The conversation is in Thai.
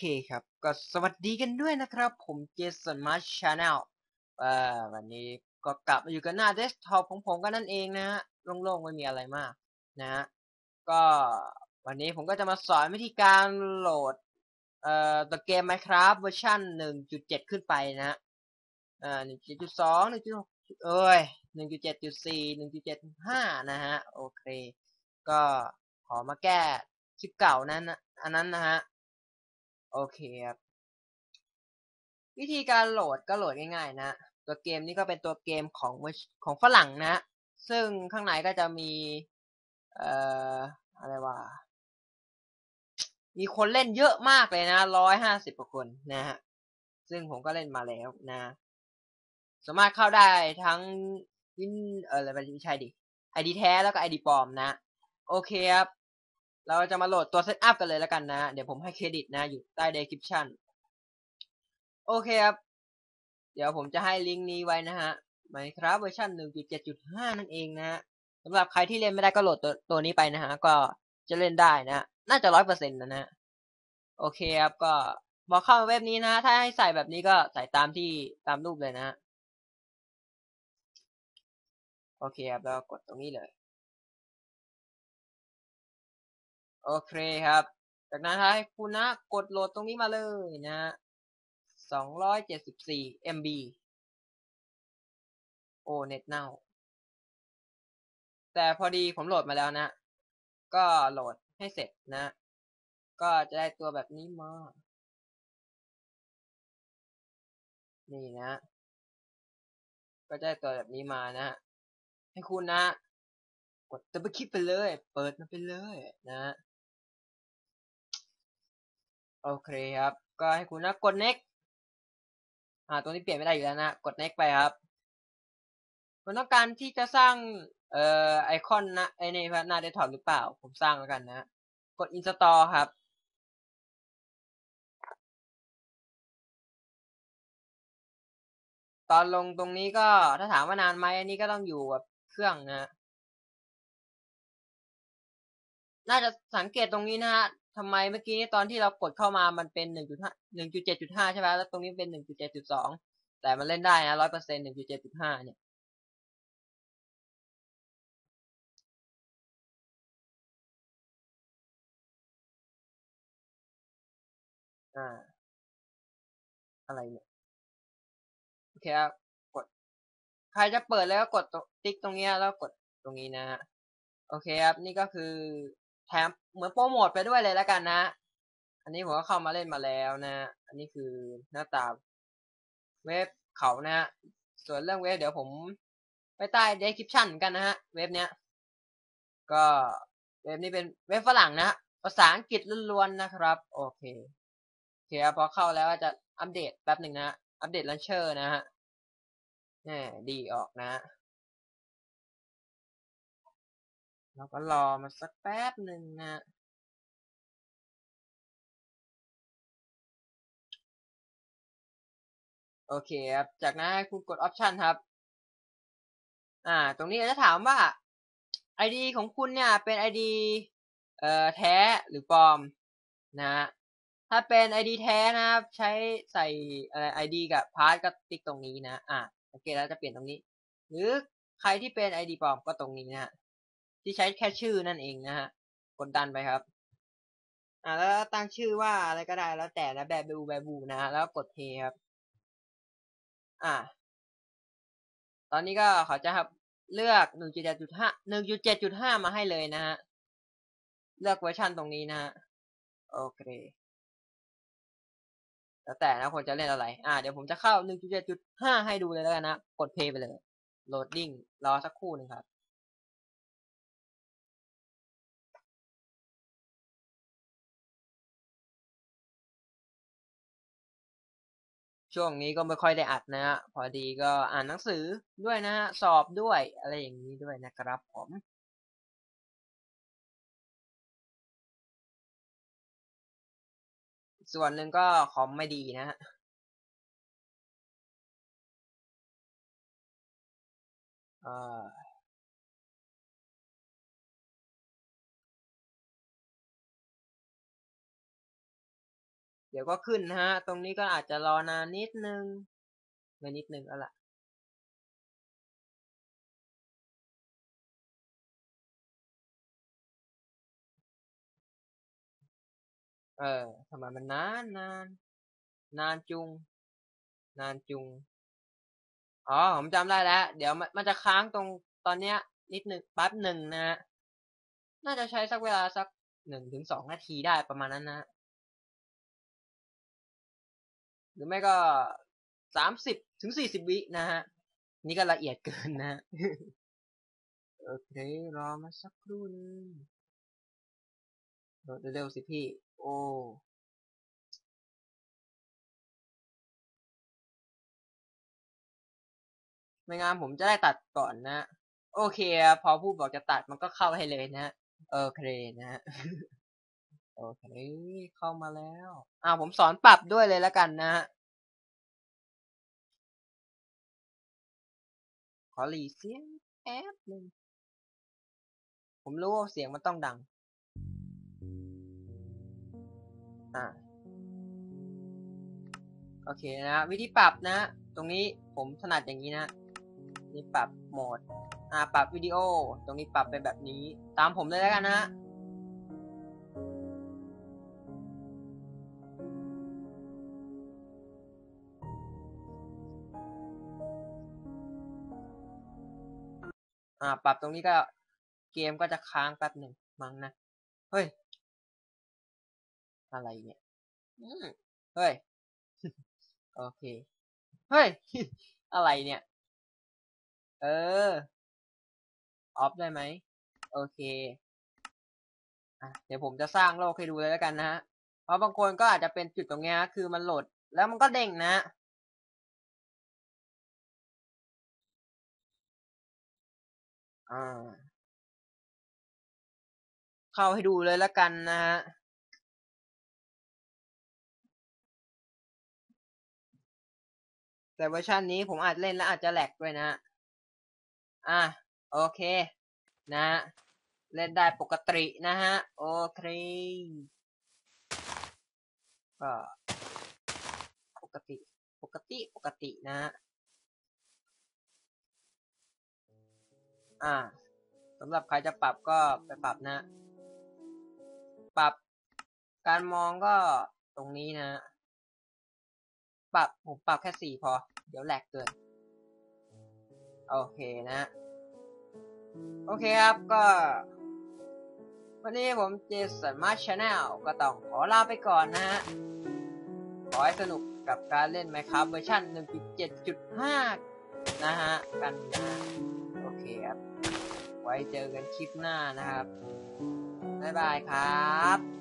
เคครับก็สวัสดีกันด้วยนะครับ ผมเจสันมาร์ชาแนลเอ่อวันนี้ก็กลับมาอยู่กันหน้าเดสก์ท็อปของผมกันนั่นเองนะฮะโล่งๆไม่มีอะไรมากนะฮะก็วันนี้ผมก็จะมาสอนวิธีการโหลดเอ่อตัวเกม Minecraft เวอร์ชัน1.7 ขึ้นไปนะฮะอ่า1.2 1.6เอ้ย1.7.4 1.75 นะฮะโอเค ก็ขอมาแก้คลิปเก่านั้นอันนั้นนะฮะ โอเคครับ วิธีการโหลดก็โหลดง่ายๆนะ ตัวเกมนี้ก็เป็นตัวเกมของของฝรั่งนะ ซึ่งข้างในก็จะมี เอ่อ อะไรวะ มีคนเล่นเยอะมากเลยนะร้อยห้าสิบกว่าคนนะฮะ ซึ่งผมก็เล่นมาแล้วนะ สามารถเข้าได้ทั้งวินเอออะไรไม่ใช่ดิไอดีแท้แล้วก็ไอดีปลอมนะ โอเคครับ เราจะมาโหลดตัวเซตอัพกันเลยแล้วกันนะ เดี๋ยวผมให้เครดิตนะอยู่ใต้ description โอเคครับ เดี๋ยวผมจะให้ลิงก์นี้ไว้นะฮะ Minecraft เวอร์ชัน1.7.5 นั่นเองนะฮะสำหรับใครที่เล่นไม่ได้ก็โหลดตัวตัวนี้ไปนะฮะ ก็จะเล่นได้นะ น่าจะร้อยเปอร์เซ็นต์นะนะโอเคครับ ก็พอเข้าเว็บนี้นะ ถ้าให้ใส่แบบนี้ก็ใส่ตามที่ตามรูปเลยนะ โอเคครับ แล้วกดตรงนี้เลย โอเคครับ จากนั้นให้คุณนะกดโหลดตรงนี้มาเลยนะ274 MB โอ้เน็ตเน่า แต่พอดีผมโหลดมาแล้วนะ ก็โหลดให้เสร็จนะ ก็จะได้ตัวแบบนี้มา นี่นะ ก็จะได้ตัวแบบนี้มานะ ให้คุณนะ กดตับคลิปไปเลย เปิดมันไปเลยนะ โอเคครับ ก็ให้คุณนะกด next อ่าตรงนี้เปลี่ยนไม่ได้อยู่แล้วนะ กด next ไปครับคุณต้องการที่จะสร้างเอ่อไอคอนนะไอในหน้าเดสก์ท็อปหรือเปล่า ผมสร้างแล้วกันนะ กด install ครับตอนลงตรงนี้ก็ถ้าถามว่านานไหมอันนี้ก็ต้องอยู่กับเครื่องนะ น่าจะสังเกตตรงนี้นะฮะ ทำไมเมื่อกี้ตอนที่เรากดเข้ามามันเป็นหนึ่งจุดห้าหนึ่งจุดเจ็ดจุดห้าใช่ไหมแล้วตรงนี้เป็นหนึ่งจุดเจ็ดจุดสองแต่มันเล่นได้นะร้อยเปอร์เซ็นต์หนึ่งจุดเจ็ดจุดห้าเนี่ยอ่า อะไรเนี่ย โอเคครับกด ใครจะเปิดแล้วก็กดติ๊กตรงนี้แล้วกดตรงนี้นะฮะโอเคครับ นี่ก็คือ แถมเหมือนโปรโมทไปด้วยเลยแล้วกันนะ อันนี้ผมก็เข้ามาเล่นมาแล้วนะ อันนี้คือหน้าตาเว็บเขานะฮะส่วนเรื่องเว็บเดี๋ยวผมไปใต้ description กันนะฮะ เว็บเนี้ย ก็เว็บนี้เป็นเว็บฝรั่งนะภาษาอังกฤษล้วนๆนะครับ โอเคโอเคพอเข้าแล้วจะอัปเดตแป๊บหนึ่งนะ อัปเดตลันเชอร์นะฮะแน่ดีออกนะ เราก็รอมาสักแป๊บหนึ่งนะโอเคครับ จากนั้นให้คุณกดออปชันครับ อ่า ตรงนี้จะถามว่า ID ของคุณเนี่ยเป็น ID เอ่อแท้หรือปลอมนะ ถ้าเป็น ID แท้นะครับ ใช้ใส่อะไร ID กับพาร์ทก็ติ๊กตรงนี้นะ อ่าสังเกตแล้วจะเปลี่ยนตรงนี้ หรือใครที่เป็น ID ปลอมก็ตรงนี้นะ ที่ใช้แค่ชื่อนั่นเองนะฮะกดดันไปครับ อ่าแล้วตั้งชื่อว่าอะไรก็ได้แล้วแต่แล้วแบบบูแบบบูนะ แล้วกดเทครับ อ่า ตอนนี้ก็เขาจะครับเลือก1.7.5 1.7.5มาให้เลยนะฮะเลือกเวอร์ชันตรงนี้นะฮะโอเคแล้วแต่นะคนจะเล่นอะไร อ่า เดี๋ยวผมจะเข้า 1.7.5 ให้ดูเลยแล้วกันนะ กดเพย์ไปเลย โหลดดิ้ง รอสักครู่หนึ่งครับ ช่วงนี้ก็ไม่ค่อยได้อัดนะฮะพอดีก็อ่านหนังสือด้วยนะฮะสอบด้วยอะไรอย่างนี้ด้วยนะครับผมส่วนหนึ่งก็คอมไม่ดีนะฮะอ่า เดี๋ยวก็ขึ้นนะฮะ ตรงนี้ก็อาจจะรอนานนิดนึงไม่นิดนึงแล้วล่ะเออทำไมมันนานนานนานจุง นานจุง อ๋อ ผมจำได้แล้ว เดี๋ยวมันมันจะค้างตรงตอนเนี้ย นิดหนึ่งแป๊บหนึ่งนะฮะน่าจะใช้สักเวลาสักหนึ่งถึงสองนาทีได้ประมาณนั้นนะ รือไม่ก็สามสิบถึงสี่สิบวินะฮะ นี่ก็ละเอียดเกินนะโอเค รอมาสักครู่นึงโหลดเร็วๆสิพี่ โอ้ไม่งั้นผมจะได้ตัดก่อนนะ โอเค พอพูดบอกจะตัดมันก็เข้าให้เลยนะ โอเคนะ โอเค เข้ามาแล้วอ่าผมสอนปรับด้วยเลยแล้วกันนะฮะ ขอหลีเสียงแป๊บหนึ่งผมรู้ว่าเสียงมันต้องดัง อ่า โอเคนะ วิธีปรับนะ ตรงนี้ผมถนัดอย่างนี้นะ นี่ปรับโหมด อ่า ปรับวิดีโอ ตรงนี้ปรับเป็นแบบนี้ ตามผมเลยแล้วกันนะาปรับตรงนี้ก็เกมก็จะค้างแป๊บหนึ่งมั้งนะ เฮ้ย อะไรเนี่ยเฮ้ย โอเค เฮ้ย อะไรเนี่ย เออ ออฟได้ไหม โอเคอะเดี๋ยวผมจะสร้างโลกให้ดูเลยแล้วกันนะฮะ เพราะบางคนก็อาจจะเป็นจุดตรงเนี้ยคือมันโหลด แล้วมันก็เด้งนะ อ่า เข้าให้ดูเลยล้วกันนะฮะ แต่เวอร์ชันนี้ผมอาจเล่นแล้วอาจจะแหลกด้วยนะ อะ โอเค นะ เล่นได้ปกตินะฮะ โอเคก็ปกติ ปกติ ปกตินะ อ่าสำหรับใครจะปรับก็ไปปรับนะ ปรับการมองก็ตรงนี้นะ ปรับผมปรับแค่สี่พอ เดี๋ยวแหลกเกิน โอเคนะ โอเคครับก็ วันนี้ผมเจสันมาชาแนลก็ต้องขอลาไปก่อนนะฮะ ขอให้สนุกกับการเล่น Minecraft เวอร์ชัน1.7.5 นะฮะ กันนะ เคครับ ไว้เจอกันคลิปหน้านะครับ บ๊ายบายครับ